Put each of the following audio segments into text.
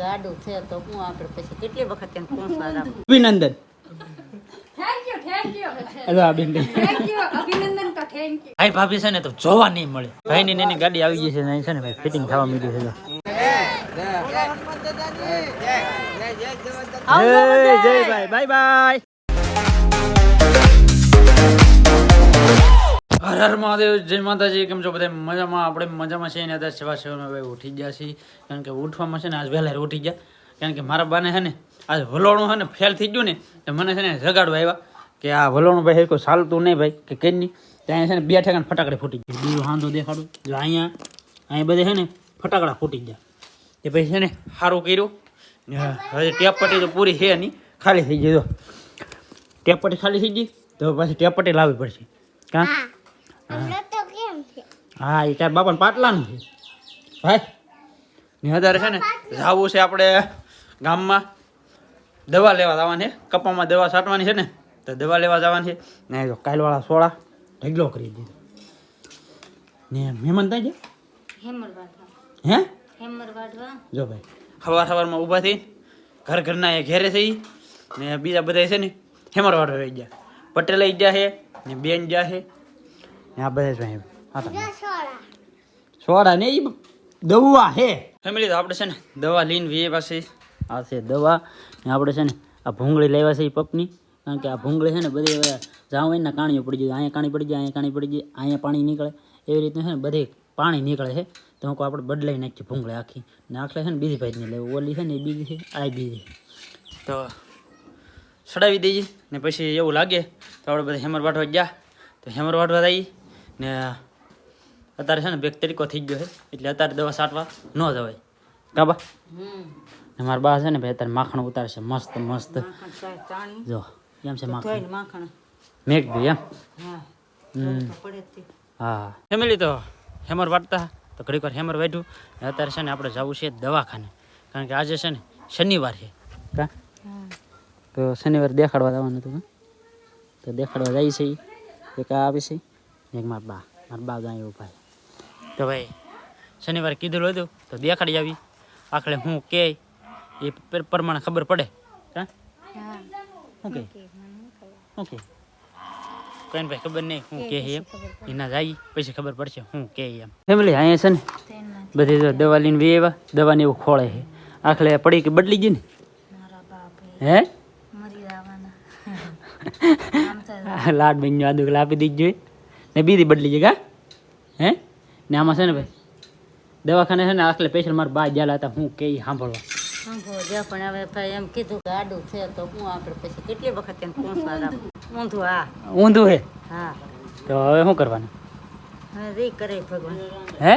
ગાડું છે તો હું આપણે પછી કેટલી વખત એને પહોંચવા રાખું અભિનંદન થેન્ક યુ થેન્ક યુ અરે આ બેન થેન્ક યુ અભિનંદન તો થેન્ક યુ ભાઈ ભાભી છે ને તો જોવા નહીં મળે ભાઈ ની એની ગાડી આવી ગઈ છે ને છે ને ભાઈ ફિટિંગ થવા માંડી છે જો. જય જય ભાઈ બાય બાય હર હર મહાદેવ, જય માતાજી, કેમ છો બધા મજામાં, આપણે મજામાં છીએ ને અત્યારે સેવા સેવામાં ભાઈ ઉઠી ગયા છીએ. કારણ કે ઉઠવામાં છે ને આજ વહેલા ઉઠી ગયા. કારણ કે મારા બાને છે ને આજ વલોણું છે ને ફેલ થઈ ગયું ને, તો મને છે ને જગાડવા આવ્યા કે આ વલોણું ભાઈ કોઈ ચાલતું નહીં ભાઈ, કે કંઈ નહીં. ત્યાં છે ને બે ઠેકાને ફટાકડે ફૂટી ગયા. બીજું હાંધો દેખાડું. જો અહીંયા અહીંયા બધે છે ને ફટાકડા ફૂટી ગયા. એ પછી છે ને સારું કર્યું. હવે ટેપ પટ્ટી તો પૂરી છે નહીં, ખાલી થઈ ગઈ. તો ટેપ પટ્ટી ખાલી થઈ ગઈ, તો પછી ટેપ પટ્ટી લાવવી પડશે. કાં? હા એ તાર બાપાને પાટલાનું છે. ભાઈ ને અત્યારે છે ને જવું છે આપણે ગામમાં. દવા લેવા જવાની છે. કપામાં દવા છાંટવાની છે ને તો દવા લેવા જવાની છે. ને જો કાલવાળા સોળા ઢગલો કરી દીધો. ને મહેમાન થાય છે? હે? જો ભાઈ સવાર સવારમાં ઊભા થઈ ઘર ઘરના એ ઘેરે થઈ ને બીજા બધા છે ને હેમરવાડ રહી ગયા. પટેલ ગયા છે ને બેન ગયા છે. ને આ બધા જ ભાઈ સોડા. ને ઈ દવા હે. ફેમિલી તો આપણે છે ને દવા લઈને વીએ પાસે આ છે દવા. ને આપણે છે ને આ ભૂંગળી લેવા છે એ પપની. કારણ કે આ ભૂંગળી છે ને બધી જાઉં જાવ એના કાણીઓ પડી જાય અહીંયા કાણી પડી જાય અહીંયા કાણી પડી જાય અહીંયા પાણી નીકળે. એવી રીતનું છે ને બધે પાણી નીકળે છે. તો હું આપણે બદલાઈ નાખીએ ભૂંગળી આખી. ને આખલે છે ને બીજી ભાઈ નહીં લેવું. ઓલી છે ને એ બીજી છે આ બીજી તો સડાવી દઈએ ને પછી એવું લાગે તો આપણે બધા હેમર વાટવા ગયા. તો હેમર વાટવા જઈએ ને અત્યારે છે ને બેગ તરીકો થઈ ગયો છે. એટલે અત્યારે દવા છાંટવા ન જવાય. કાબા ને મારા બા છે ને ભાઈ અત્યારે માખણ ઉતારશે મસ્ત મસ્ત. જો એમ છે માખણ. મેઘ ભાઈ એમ? હા. ફેમિલી તો હેમર વાટતા. તો ઘડીક વાર હેમર વાઢ્યું. ને અત્યારે છે ને આપણે જવું છે દવાખાને. કારણ કે આજે છે ને શનિવાર છે. કા? તો શનિવાર દેખાડવા જવાનું હતું તો દેખાડવા જાય છે. એક આ આવે છે. એક મારા બા. મારા બા ગાય ઊભા છે. તો ભાઈ શનિવારે કીધેલું હતું તો દેખાડી આવી. આખરે હું કે એ પર- પ્રમાણે ખબર પડે. કા શું કે? શું કે? કોઈ ભાઈ ખબર નહીં હું કે એમ. એના જાય પછી ખબર પડશે હું કે એમ. ફેમિલી અહીંયા છે ને? બધી તો દવા લઈને વી આવ્યા. દવાને એવું ખોળે છે. આખલે પડી કે બદલી ગઈ ને? મારા બાપે હે? મરી જવાના આમ થાય લાડ બેન આદુ પેલા આપી દીધી જોઈએ ને બીજી બદલી ગઈ કા? હે? ને આમાં છે ને ભાઈ દવાખાને છે ને આખલે સ્પેશિયલ મારા બા જ્યાં હતા હું કે સાંભળવા. સાંભળો જ્યાં પણ હવે ભાઈ એમ કીધું ગાડું છે તો હું આપણે પછી કેટલી વખત એને પહોંચવા ઊંધું હા. ઊંધું હે? હા. તો હવે શું કરવાનું? હવે જે કરે ભગવાન. હે?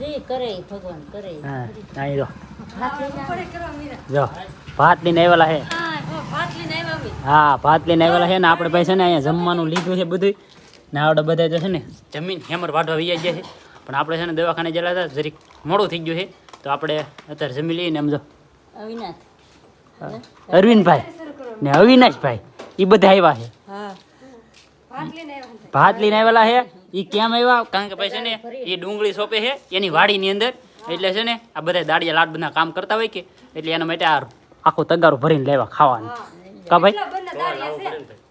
જે કરે ભગવાન કરે હા અહીં જો જો ભાત લઈને આવેલા હે. હા ભાત લઈને હા ભાત લઈને આવેલા છે ને આપણે પાસે છે ને અહીંયા જમવાનું લીધું છે બધું ને આવડે બધા જે છે ને જમીન હેમર વાઢવા વી ગયા છે. પણ આપણે છે ને દવાખાને ગયેલા હતા જરીક મોડું થઈ ગયું છે તો આપણે અત્યારે જમી લઈએ ને એમ જો. અવિનાશ. અરવિંદભાઈ ને અવિનાશભાઈ એ બધા આવ્યા છે. ભાત લઈને આવ્યા ભાત લઈને આવેલા છે. એ કેમ આવ્યા કારણ કે ભાઈ છે ને એ ડુંગળી સોંપે છે એની વાડીની અંદર. એટલે છે ને આ બધા દાડિયા લાડ બધા કામ કરતા હોય કે એટલે એના માટે આ આખું તગારું ભરીને લેવા ખાવાનું. કા ભાઈ?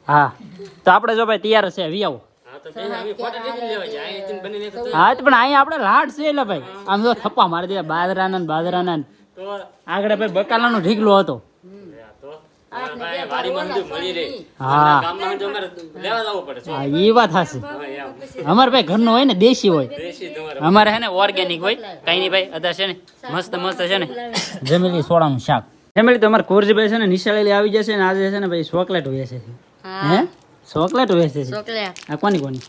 હા. તો આપણે જો ભાઈ તૈયાર છે વી આવો. હા તો પણ અહીંયા આપણે લાડ છે એટલે ભાઈ. આમ તો થપ્પા મારી દીધા બાજરાના ને બાજરાના આગળ ભાઈ બકાલાનો ઢીકલો હતો. હા. હા એ વાત હાશે અમારે ભાઈ ઘરનો હોય ને દેશી હોય. અમારે. છે ને ઓર્ગેનિક હોય. કઈ નહીં ભાઈ અત્યારે છે ને મસ્ત મસ્ત છે ને. જમેલી સોડાનું શાક. જમેલી તો અમારે કોરજીભાઈ છે ને નિશાળેલી આવી જશે ને આજે છે ને ભાઈ ચોકલેટ વેચે છે. હે? ચોકલેટ વેચે છે? ચોકલેટ આ કોની કોની?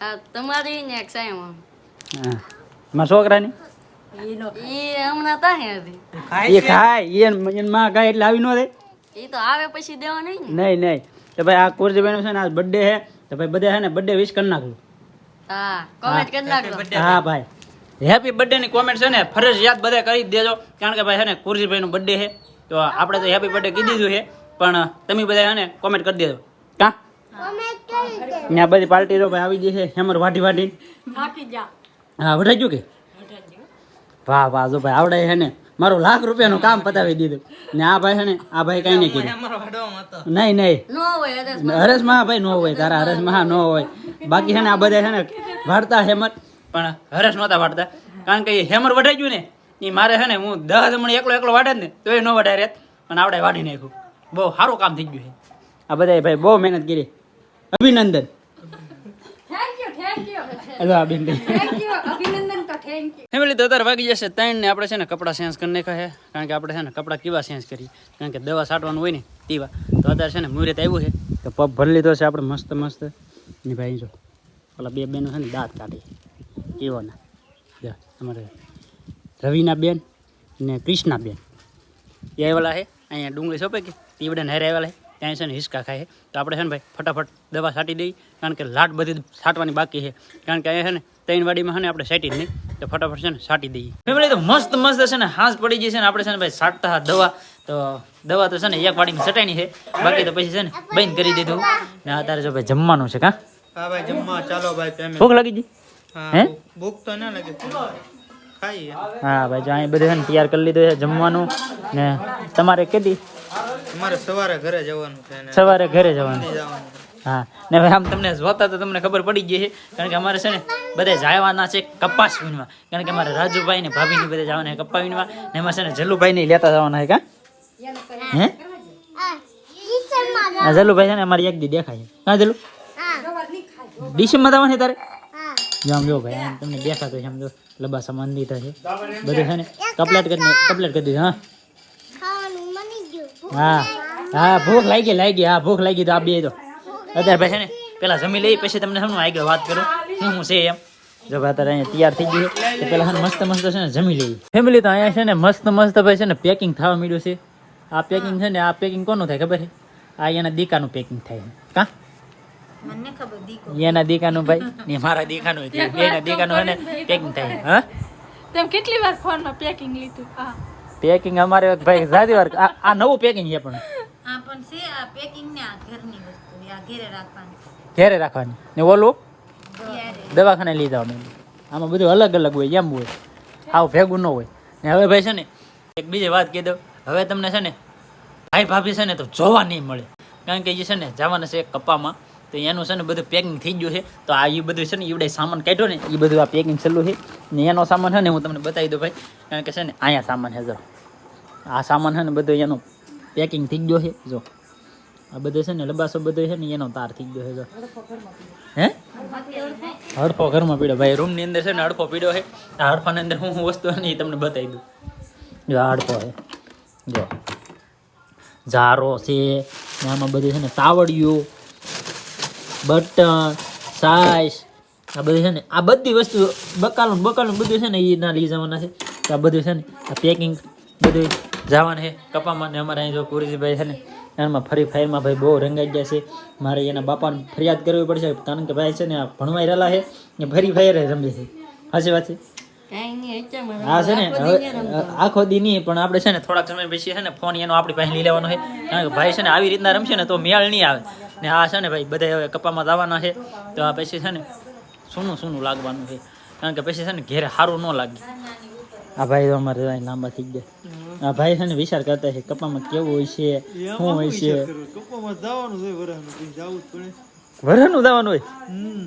આ તમારી ને એક સાયમાં. હા. મારા છોકરાની? ઈ હમણાં તાહે હતી. એ ખાય. એને એને માં ખાય એટલે આવી ન દે ઈ તો આવે પછી દેવા નહીં નહીં નહીં. તો ભાઈ આ કોરજીભાઈનો છે ને આજ બર્થડે હે તો ભાઈ બધા છે ને બર્થડે વિશ કરી નાખજો હા કોમેન્ટ કરી નાખજો. હા ભાઈ. હેપી બર્થડે ની કોમેન્ટ છે ને ફરજિયાત બધા કરી દેજો. કારણ કે ભાઈ છે ને કુરજીભાઈ નું બર્થડે છે. તો આપણે તો હેપી બર્થડે કીધી દીધું છે. પણ તમે બધા ને કોમેન્ટ કરી દેજો. કા? ત્યાં બધી પાર્ટી જો ભાઈ આવી ગઈ છે. હેમર વાટી વાટી થાકી જા. હા વઢાઈ ગયું કે? વાહ વાહ જો ભાઈ આવડે છે ને. મારું લાખ રૂપિયાનું કામ પતાવી દીધું. ને આ ભાઈ છે ને આ ભાઈ કઈ નહીં કીધું નહીં નહીં. હરેશ હોય અદર્સ હરેશમાં હા ભાઈ નો હોય તારા હરેશ મહા નો હોય. બાકી છે ને આ બધા છે ને વાળતા હેમર. પણ હરેશ નહોતા વાળતા કારણ કે એ હેમર વઢાઈ ગયું ને એ મારે છે ને હું દસ હમણાં એકલો એકલો વાડે ને તો એ ન વઢાય રહેત પણ આવડે વાડી નાખ્યું. બહુ સારું કામ થઈ ગયું છે. આ બધા ભાઈ બહુ મહેનત કરી. અભિનંદન. Thank you thank you hello આ બેન થેન્ક યુ અભિનંદન તો થેન્ક યુ ફેમિલી તો અત્યારે વાગી જશે. ત્રણ ને આપણે છે ને કપડાં ચેન્જ કરી નાખ્યા છે. કારણ કે આપણે છે ને કપડાં કેવા ચેન્જ કરીએ? કારણ કે દવા છાંટવાનું હોય ને તેવા. તો અત્યારે છે ને મુહૂર્ત આવ્યું છે. તો પગ ભરી લીધો છે આપણે મસ્ત મસ્ત. ને ભાઈ જો ઓલા બે બેનો છે ને દાંત કાઢી. કેવાના. જો અમારે રવિના બેન ને કૃષ્ણા બેન. એ આવેલા છે. અહીંયા ડુંગળી સોંપે કે? તીવડે હેરે આવેલા છે. ત્યાં છે ને હિસકા ખાય તો આપણે છે ને ભાઈ ફટાફટ દવા છાંટી દઈએ કારણ કે લાટ બધી છાંટવાની બાકી છે કારણ કે અહીંયા છે ને ત્રણ વાડીમાં છે ને આપણે છાંટી જ નહીં તો ફટાફટ છે ને છાંટી દઈએ ફેમિલી તો મસ્ત મસ્ત છે ને હાંસ પડી જશે છે ને આપણે છે ને ભાઈ છાંટતા દવા તો દવા તો છે ને એક વાડીમાં છટાઈની છે બાકી તો પછી છે ને બંધ કરી દીધું ને અત્યારે જો ભાઈ જમવાનું છે કાં હા ભાઈ જમવા ચાલો ભાઈ ભૂખ લાગી ગઈ હે? ભૂખ તો ના લાગે હા ભાઈ જો અહીં બધું છે ને તૈયાર કરી લીધું છે જમવાનું ને તમારે કેટલી અમારે સવારે ઘરે જવાનું છે સવારે ઘરે જવાનું. જવાનું હા. ને ભાઈ આમ તમને જોતા તો તમને ખબર પડી ગઈ છે કારણ કે અમારે છે ને બધા જવાના છે કપાસ વીણવા. કારણ કે અમારે રાજુભાઈ ને ભાભીની બધા જવાના છે કપા વીણવા. ને એમાં છે ને જલ્લુભાઈ ને લેતા જવાના છે કા? હે? હા જલ્લુભાઈ છે ને અમારી એક દી દેખાય છે. હા જલ્લુ ડિસેમ્બર જવાનું છે તારે? જામ આમ જો ભાઈ આમ તમને દેખાતો છે આમ જો લબાસા મંદી છે. બધું છે ને કપલેટ કરી કપલેટ કરી દીધું હા. હા. હા ભૂખ લાગી લાગી. હા ભૂખ લાગી તો આ બે તો. અત્યારે ભાઈ છે ને પેલા જમી લઈ પછી તમને સમજ આગળ વાત કરું? શું શું છે એમ? જો ભાઈ અત્યારે અહીંયા તૈયાર થઈ ગયું તો પેલા છે મસ્ત મસ્ત છે ને જમી લઈએ. ફેમિલી તો અહીંયા છે ને મસ્ત મસ્ત ભાઈ છે ને પેકિંગ થવા માંડ્યું છે. આ પેકિંગ છે ને આ પેકિંગ કોનું થાય ખબર છે? આ એના દીકાનું પેકિંગ થાય. કા? મને ખબર દીકો. એના દીકાનું ભાઈ? ને મારા દીકાનું બેના દીકાનું છે ને પેકિંગ થાય. હા? તેમ કેટલી વાર ફોનમાં પેકિંગ લીધું? હા. પેકિંગ અમારે ભાઈ જાદી વાર આ નવું પેકિંગ છે પણ. આ પણ છે આ પેકિંગ ને આ ઘરની વસ્તુ આ ઘરે રાખવાની. ઘરે રાખવાની. ને ઓલું? દવાખાને લઈ જવાનું આમાં બધું અલગ અલગ હોય એમ હોય. આવું ભેગું ન હોય. ને હવે ભાઈ છે ને એક બીજી વાત કહી દઉં. હવે તમને છે ને ભાઈ ભાભી છે ને તો જોવા નહીં મળે. કારણ કે જે છે ને જવાના છે કપ્પામાં. તો એનું છે ને બધું પેકિંગ થઈ ગયું છે તો આ એ બધું છે ને એવડે સામાન કાઢ્યો ને એ બધું આ પેકિંગ છેલ્લું છે ને એનો સામાન છે ને હું તમને બતાવી દઉં ભાઈ કારણ કે છે ને અહીંયા સામાન છે જો આ સામાન છે ને બધું એનું પેકિંગ થઈ ગયો છે જો આ બધું છે ને લબાસો બધો છે ને એનો તાર થઈ ગયો છે જો હે હડફો ઘરમાં પીડ્યો ભાઈ રૂમની અંદર છે ને હડફો પીડ્યો છે આ હડફાની અંદર હું વસ્તુ એ તમને બતાવી દઉં જો આ હડફો છે જો ઝારો છે આમાં બધું છે ને તાવડિયું બટન સાઇઝ આ બધું છે ને આ બધી વસ્તુ બકાલું બકાલું બધું છે ને એ ના લઈ જવાના છે. તો આ બધું છે ને આ પેકિંગ બધું જવાનું છે કપામાં ને અમારે અહીં જો કુરજીભાઈ છે ને એમાં ફરી ફાયરમાં ભાઈ બહુ રંગાઈ ગયા છે. મારે એના બાપાને ફરિયાદ કરવી પડશે કારણ કે ભાઈ છે ને આ ભણવાઈ રહેલા છે ને ફરી ફાયર રમે છે. સાચી વાત છે? હા છે ને હવે આખો દી નહીં પણ આપણે છે ને થોડાક સમય પછી છે ને ફોન એનો આપણી પાસે લઈ લેવાનો છે. કારણ કે ભાઈ છે ને આવી રીતના રમશે ને તો મેળ નહીં આવે. ને આ છે ને ભાઈ બધા હવે કપામાં જવાના છે. તો આ પછી છે ને સૂનું સૂનું લાગવાનું છે. કારણ કે પછી છે ને ઘેરે સારું ન લાગે. આ ભાઈ તો અમારે લાંબા થઈ ગયા. આ ભાઈ છે ને વિચાર કરતા છે કપામાં કેવું હોય છે શું હોય છે? કપ્પામાં જવાનું છે વરાનું જવું જ પડે. વરનું જવાનું હોય?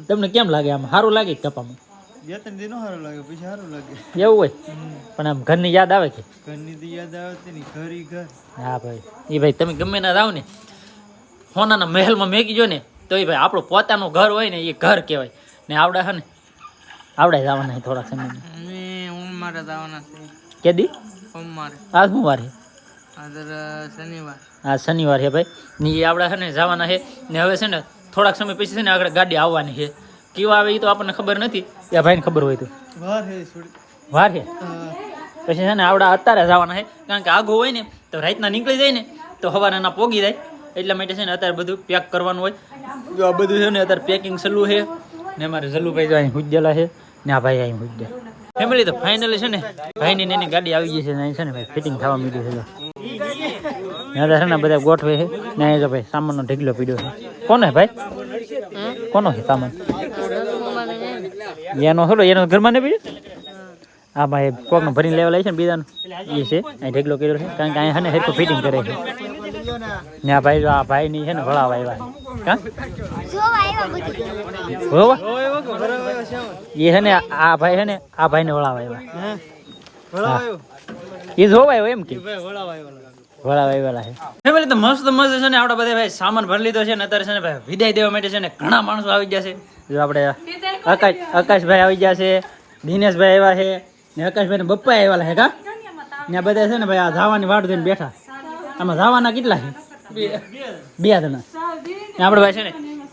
તમને કેમ લાગે આમ? સારું લાગે કે કપામાં? બે ત્રણ દિનો સારું લાગે પછી સારું લાગે. એવું હોય? પણ આમ ઘરની યાદ આવે કે? ઘરની યાદ આવે છે ઘર ઘર. હા ભાઈ. એ ભાઈ તમે ગમે ના રાવ ને સોનાના મહેલમાં મેકી જો ને તો એ ભાઈ આપણું પોતાનું ઘર હોય ને એ ઘર કહેવાય. ને આવડે છે ને? આવડે જવાના થોડાક સમય સોમવારે જવાના છે. કેદી સોમવારે. આ શું વાર શનિવાર. આ શનિવાર છે ભાઈ. ને એ આવડે છે ને જવાના છે. ને હવે છે ને થોડાક સમય પછી છે ને આગળ ગાડી આવવાની છે. કેવા આવે એ તો આપણને ખબર નથી. એ ભાઈને ખબર હોય તો. વાર હે વાર છે? પછી છે ને આવડા અત્યારે જવાના છે. કારણ કે આગો હોય ને તો રાતના નીકળી જાય ને તો સવારે ના પોગી જાય. એટલા માટે છે ને અત્યારે બધું પેક કરવાનું હોય. તો આ બધું છે ને અત્યારે પેકિંગ સલું છે. ને મારે જલ્લુભાઈ જો અહીં હુજ્જેલા છે. ને આ ભાઈ અહીં હુજ્જે. ફેમિલી તો ફાઇનલી છે ને ભાઈની એની ગાડી આવી ગઈ છે ને અહીં છે ને ભાઈ ફિટિંગ થવા માંડ્યું છે. ને બધા ગોઠવે છે. ને અહીં જો ભાઈ સામાનનો ઢીકલો પીડ્યો છે. કોનો ભાઈ? કોનો છે સામાન? એનો હલો એનો ઘરમાં ને પીડ્યો? આ ભાઈ કોકનું ભરીને લેવા લાવી છે ને બીજાનું. એ છે, અહીં ઢેગલો કર્યો છે. કારણ કે અહીંયા હે ને હેરખું ફિટિંગ કરે છે. ને આ ભાઈ જો આ ભાઈ ની છે ને વળાવા આવ્યા એ છે ને આ ભાઈ છે ને આ ભાઈ ને વળાવા આવ્યા એ જોવાય એમ કે? વળાવા આવેલા છે. ફેમિલી તો મસ્ત મસ્ત છે ને આપડે બધા ભાઈ સામાન ભરી લીધો છે ને અત્યારે છે ને ભાઈ વિદાય દેવા માટે છે ને ઘણા માણસો આવી ગયા છે. જો આપણે આકાશ આકાશભાઈ આવી ગયા છે દિનેશભાઈ આવ્યા છે ને આકાશભાઈ ને બપ્પા આવ્યા છે કા? ને બધા છે ને ભાઈ આ ધાવાની વાટ જોઈને બેઠા. આમાં જવાના કેટલા છે? બે જણા ને આપણે ભાઈ છે ને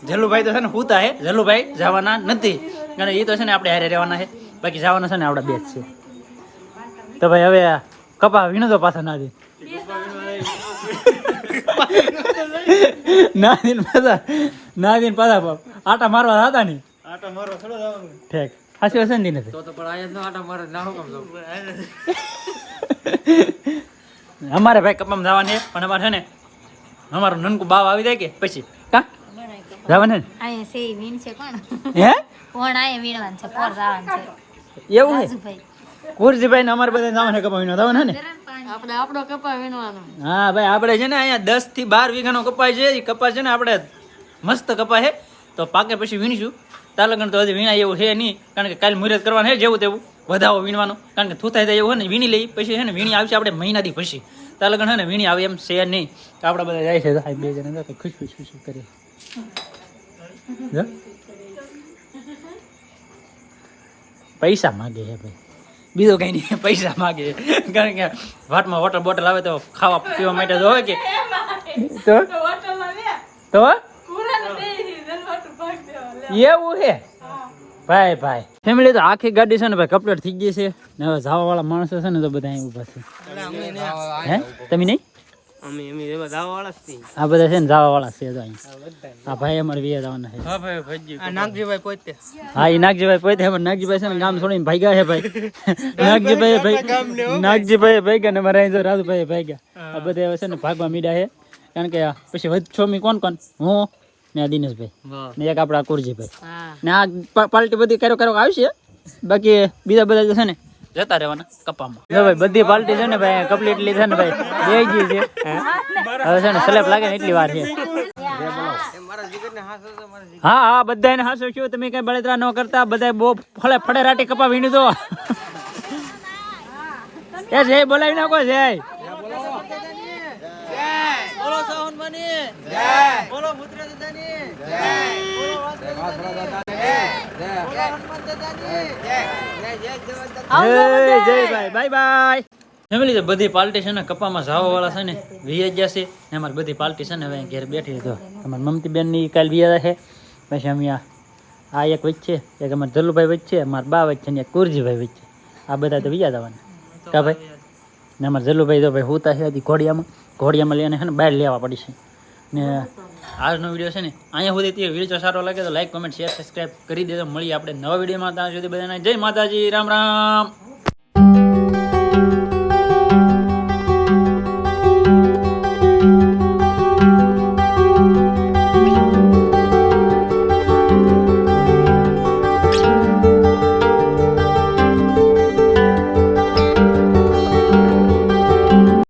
જલ્લુભાઈ તો છે ને હુતા હે જલ્લુભાઈ જવાના નથી. અને એ તો છે ને આપણે હારે રહેવાના છે. બાકી જવાના છે ને આપણા બે જ છે. તો ભાઈ હવે આ કપા વીણો તો પાછા ના દે. ના દિન પાછા ના દિન પાછા બાપ. આટા મારવા હતા ને? ઠેક. હાસી હશે ને દિનેશ અમારે ભાઈ કપામાં જવાની પણ અમારે છે ને અમારું નનકું બાવ આવી જાય કે પછી? કા? જવાનું ને? અહીંયા છે વીણ છે કોણ? હે? કોણ અહીંયા વીણવાન છે? પોર જવાન છે. એવું છે? કુરજીભાઈ ને અમારે બધા જવાને કપા વીણવા. જવાનું ને? આપણે આપણો કપા વીણવાનો. હા ભાઈ આપણે છે ને અહીંયા દસથી બાર વીઘાનો કપાય છે એ કપાસ છે ને આપણે મસ્ત કપા છે. તો પાકે પછી વીણીશું. તાલગણ તો હજી વીણાય એવું છે નહીં કારણ કે કાલે મુહૂર્ત કરવાનું છે જેવું તેવું. વધાવો વીણવાનો. કારણ કે થૂથાઈ થાય એવું હોય ને વીણી લઈ પછી છે ને વીણી આવશે આપણે મહિનાથી પછી. તાલગણ છે ને વીણી આવે એમ છે નહીં. તો આપણે બધા જાય છે તો બે જણા તો ખુશ ખુશ ખુશ કરીએ. પૈસા માગે છે ભાઈ. બીજું કઈ નહીં પૈસા માગે કારણ કે વાટમાં વોટર બોટલ આવે તો ખાવા પીવા માટે તો હોય કે? તો એવું છે? ભાઈ ભાઈ. ફેમિલી તો આખી ગાડી છે ને ભાઈ કમ્પ્લીટ થઈ ગઈ છે. ને હવે જવા વાળા માણસો છે ને તો બધા અહીં ઊભા છે. હે? તમે નહીં? આ બધા છે ને જવા વાળા છે આ ભાઈ અમારે વિયા જવાના છે. ભાઈ ભજી નાગજીભાઈ પોતે. હા એ નાગજીભાઈ પોતે અમારે નાગજીભાઈ છે ને ગામ છોડીને ભાગ્યા છે ભાઈ. નાગજીભાઈ ભાઈ નાગજીભાઈ ભાગ્યા ને અમારે અહીં જો રાજુભાઈ ભાગ્યા. આ બધા હવે છે ને ભાગવા મીડા છે. કારણ કે આ પછી વચ્ચોમી કોણ કોણ? હું. ને આ દિનેશભાઈ. ને એક આપણા કુરજીભાઈ. ને આ પાર્ટી બધી કરો કરો આવશે. બાકી બીજા બધા જે છે ને જતા રહેવાના કપામાં. ભાઈ બધી પાર્ટી છે ને ભાઈ કમ્પ્લીટલી છે ને ભાઈ બે ગઈ છે. હવે છે ને સ્લેબ લાગે ને એટલી વાર છે. હા હા બધાને હાસો શું? તમે કઈ બળતરા ન કરતા બધા બહુ ફળે ફળે રાટી કપા વીણી દો એ જય બોલાવી નાખો જય. બોલો સાવન બની. બોલો પુત્ર દાદાની બોલો વાસુદેવ જય જય. ભાઈ. Bye by. ફેમિલી તો બધી પાર્ટી છે ને કપામાં જાવા વાળા છે ને વીએ ગયા છે. ને અમારી બધી પાર્ટી છે ને હવે ઘેર બેઠી તો અમારી મમતી બેનની કાલ વિયા છે. પછી અમે આ આ એક વચ્ચે એક અમારા જલ્લુભાઈ વચ્ચે અમારા બા વચ્ચે ને એક કુરજીભાઈ વચ્ચે. આ બધા તો વિયા જવાના. કા ભાઈ? ને અમારા જલ્લુભાઈ તો ભાઈ હોતા છે હજી ઘોડિયામાં. ઘોડિયામાં લઈને છે ને બહાર લેવા પડી છે. ને આજનો વીડિયો છે ને, અહીંયા સુધી તે વીડિયો સારો લાગે તો લાઈક કોમેન્ટ શેર સબસ્ક્રાઈબ કરી દેજો. મળીએ આપણે નવા વિડીયોમાં, ત્યાં સુધી બધાને જય માતાજી, રામ રામ.